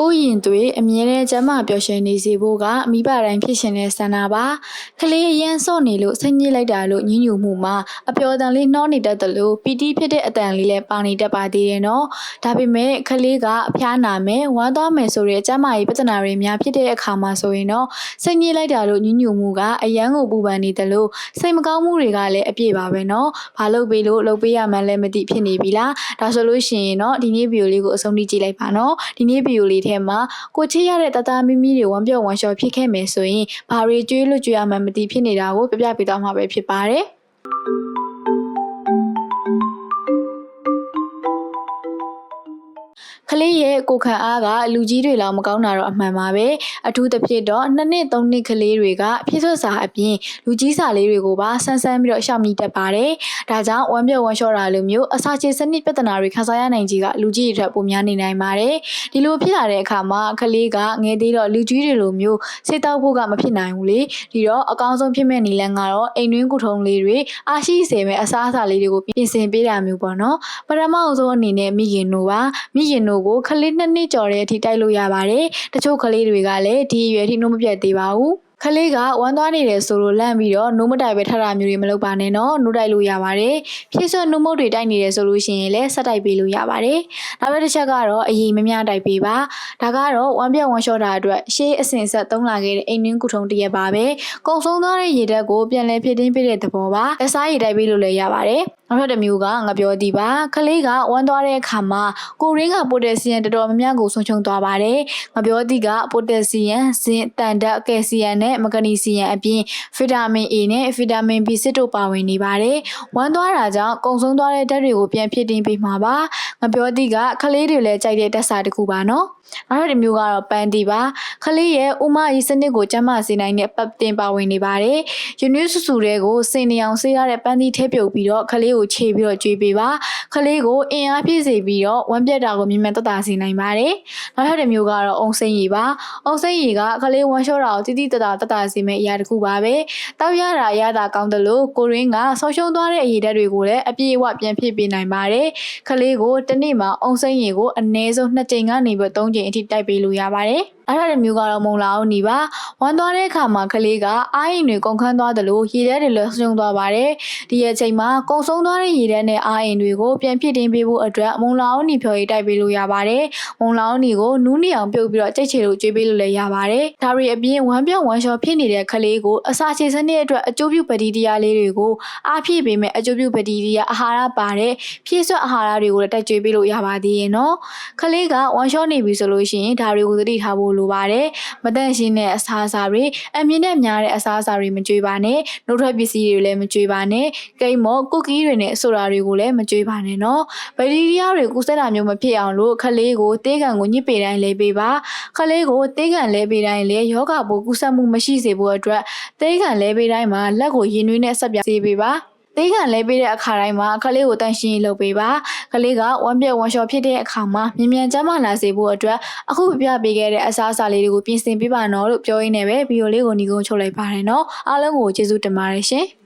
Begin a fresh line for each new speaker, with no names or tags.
ကိုယ့်ရင်သွေးအမြဲတမ်းကျန်းမာပျော်ရွှင်နေစေဖို့ကအမိဘတိုင်းဖြစ်ရှင်တဲ့ဆန္ဒပါကလေးအရန်စော့နေလို့စိတ်ညစ်လိုက်တာလို့ညှဉ်းညူမှုမှာအပျော်တန်လေးနှောနေတတ်တယ်လို့ပီတိဖြစ်တဲ့အတန်လေးလည်းပါနေတတ်ပါသေးတယ်နော်ဒါပေမဲ့ကလေးကအဖျားနာမယ်ဝမ်းသွားမယ်ဆိုတဲ့ကျန်းမာရေးပြဿနာတွေများဖြစ်တဲ့အခါမှာဆိုရင်တော့စိတ်ညစ်လိုက်တာလို့ညှဉ်းညူမှုကအရန်ကိုပူပန်နေတယ်လို့စိတ်မကောင်းမှုတွေကလည်းအပြည့်ပါပဲနော်ဘာလို့ပေးလို့လုပ်ပေးရမှန်းလည်းမသိဖြစ်နေပြီလားဒါဆိုလို့ရှိရင်တော့ဒီနေ့ဗီဒီယိုလေးကိုအဆုံးထိကြည့်လိုက်ပါနော်ဒီနေ့ဗီဒီယိုလေးထဲမှာကိုချစ်ရတဲ့တသားမီမီတွေဝမ်းပြော့ဝမ်းလျှော်ဖြစ်ခဲ့မယ်ဆိုရင်ဘာတွေကြွေးလို့ကြွေးရမှန်းမသိဖြစ်နေတာကိုပြပြပေးသွားမှာပဲဖြစ်ပါတယ် ကလေးရဲ့ကိုယ်ခံအားကလူကြီးတွေလောက်မကောင်းတာတော့အမှန်ပါပဲအထူးသဖြင့်တော့နှစ်နှစ်သုံးနှစ်ကလေးတွေကဖြစ်ဆွစာအပြင်လူကြီးစာလေးတွေကိုပါဆန်းဆန်းပြီးတော့ရှောက်မိတတ်ပါတယ်ဒါကြောင့်ဝမ်းပြော့ဝမ်းလျှော်တာလိုမျိုးအစာချေစနစ်ပြဿနာတွေခံစားရနိုင်ကြီးကလူကြီးတွေထက်ပိုများနေနိုင်ပါတယ်ဒီလိုဖြစ်လာတဲ့အခါမှာကလေးကငယ်သေးတော့လူကြီးတွေလိုမျိုးစိတ်တောက်ဖို့ကမဖြစ်နိုင်ဘူးလေဒီတော့အကောင်းဆုံးဖြစ်မဲ့နည်းလမ်းကတော့အိမ်တွင်းကုထုံးလေးတွေအာရှိစေမဲ့အစားအစာလေးတွေကိုပြင်ဆင်ပေးတာမျိုးပေါ့နော်ပထမအဆုံးအနေနဲ့မိခင်တို့ပါမိခင်တို့ကိုခလေးနှစ်နှစ်ကျော်တဲ့အထိတိုက်လို့ရပါတယ်တချို့ကလေးတွေကလည်းဒီအရွယ်ထိနှုတ်မပြတ်သေးပါဘူးခလေးကဝမ်းသွားနေတယ်ဆိုလို့လန့်ပြီးတော့နှုတ်မတိုက်ပဲထတာမျိုးတွေမလုပ်ပါနဲ့နော်နှုတ်တိုက်လို့ရပါတယ်ဖြည့်စွက်နှုတ်မုတ်တွေတိုက်နေတယ်ဆိုလို့ရှိရင်လည်းဆက်တိုက်ပေးလို့ရပါတယ်နောက်တစ်ချက်ကတော့အရင်မများတိုက်ပေးပါ ဒါကတော့ဝမ်းပြက်ဝမ်းလျှော့တာအတွက်ရှေးအစဉ်ဆက်သုံးလာခဲ့တဲ့အိမ်နှင်းကုထုံတစ်ရက်ပါပဲကုံဆုံးသွားတဲ့ရေဓာတ်ကိုပြန်လည်ဖြစ်တင်းပေးတဲ့သဘောပါအစားရေတိုက်ပေးလို့လည်းရပါတယ်နောက်ထပ်တစ်မျိုးကငါပြောသည်ပါခလေးကဝမ်းသွားတဲ့အခါမှာကိုရင်းကပိုတက်ဆီယမ်တော်တော်များများကိုဆုံးရှုံးသွားပါတယ်ငါပြောသည်ကပိုတက်ဆီယမ်ဇင်တန်ဓာတ်ကယ်ဆီယမ်နဲ့မဂနီဆီယမ်အပြင်ဗီတာမင် A နဲ့ဗီတာမင် B စစ်တို့ပါဝင်နေပါတယ်ဝမ်းသွားတာကြောင့်ကုံဆုံးသွားတဲ့ဓာတ်တွေကိုပြန်ဖြစ်တင်းပေးမှာပါငါပြောသည်ကခလေးတွေလည်းကြိုက်တဲ့တက်စာတစ်ခုပါနော်နောက်တစ်မျိုးကတော့ပန်တီပါခလေးရဲ့ဥမကြီးစနစ်ကိုကျန်းမာစေနိုင်တဲ့ပက်တင်ပါဝင်နေပါတယ်ယူနစ်ဆူဆူတွေကိုစင်နေအောင်ဆေးရတဲ့ပန်းသီးထဲပြုတ်ပြီးတော့ခလေးကိုခြေပြီးတော့ကျွေးပေးပါခလေးကိုအင်အားပြည့်စေပြီးတော့ဝမ်းပြက်တာကိုမြင်မြန်သက်သာစေနိုင်ပါတယ်နောက်ထပ်တစ်မျိုးကတော့အုံစိမ့်ရည်ပါအုံစိမ့်ရည်ကခလေးဝမ်းလျှော့တာကိုတိတိတတ်တာသက်သာစေမယ့်အရာတစ်ခုပါပဲတောက်ရတာရတာကောင်းတယ်လို့ကိုရင်းကဆုံးရှုံးသွားတဲ့အရေးဓာတ်တွေကိုလည်းအပြည့်အဝပြန်ဖြည့်ပေးနိုင်ပါတယ်ခလေးကိုတစ်နေ့မှာအုံစိမ့်ရည်ကိုအနည်းဆုံး2ကြိမ်ကနေပြီး3ကြိမ်အထိတိုက်ပေးလို့ရပါတယ်အဲ့ဒါတစ်မျိုးကတော့မုံလာအောင်နေပါဝမ်းသွားတဲ့အခါမှာကလေးကအာရင်တွေကုန်ခန်းသွားတယ်လို့ရေထဲတွေလည်းဆုံးရှုံးသွားပါတယ်ဒီရဲ့ချိန်မှာကုံဆုံးသွားတဲ့ရေထဲနဲ့အာရင်တွေကိုပြန်ဖြစ်တင်ပေးဖို့အတွက်မုံလာအောင်နေဖြော်ရည်တိုက်ပေးလို့ရပါတယ်မုံလာအောင်နေကိုနူးနေအောင်ပြုတ်ပြီးတော့ကြိတ်ချေလို့ကျွေးပေးလို့လည်းရပါတယ်ဒါတွေအပြင်ဝမ်းပြောင်းဝမ်းလျှော်ဖြစ်နေတဲ့ကလေးကိုအစာချေစနစ်အတွက်အကျိုးပြုပတိတရားလေးတွေကိုအားဖြည့်ပေးမယ်အကျိုးပြုပတိတရားအာဟာရပါတဲ့ဖြည့်စွက်အာဟာရတွေကိုလည်းတိုက်ကျွေးပေးလို့ရပါသေးရဲ့နော်ကလေးကဝမ်းလျှော်နေပြီဆိုလို့ရှိရင်ဒါတွေကိုသတိထားဖို့လိုပါတယ်မတန့်ရှင်းတဲ့အစားအစာတွေအမြင့်နဲ့များတဲ့အစားအစာတွေမကြွေးပါနဲ့နှုတ်ထွက်ပစ္စည်းတွေလည်းမကြွေးပါနဲ့ကိတ်မော့ကုကီးတွေနဲ့ဆိုတာတွေကိုလည်းမကြွေးပါနဲ့နော်ဘက်တီးရီးယားတွေကူးစက်တာမျိုးမဖြစ်အောင်လို့ခလေးကိုတေးကန်ကိုညစ်ပေတိုင်းလဲပေးပါခလေးကိုတေးကန်လဲပေးတိုင်းလဲယောဂပိုးကူးစက်မှုမရှိစေဖို့အတွက်တေးကန်လဲပေးတိုင်းမှာလက်ကိုရင်နွေးနဲ့ဆက်ပြစေပေးပါ သေးကန်လဲပေးတဲ့အခါတိုင်းမှာကလေးကိုတန်ရှင်းလုပ်ပေးပါကလေးကဝမ်းပြက်ဝမ်းလျှော်ဖြစ်တဲ့အခါမှာမြ мян ကျန်းမာလာစေဖို့အတွက်အခုပြပြပေးခဲ့တဲ့အစားအစာလေးတွေကိုပြင်ဆင်ပေးပါနော်လို့ပြောရင်းနဲ့ပဲဗီဒီယိုလေးကိုညီကုန်းချုပ်လိုက်ပါတယ်နော်အားလုံးကိုကျေးဇူးတင်ပါတယ်ရှင်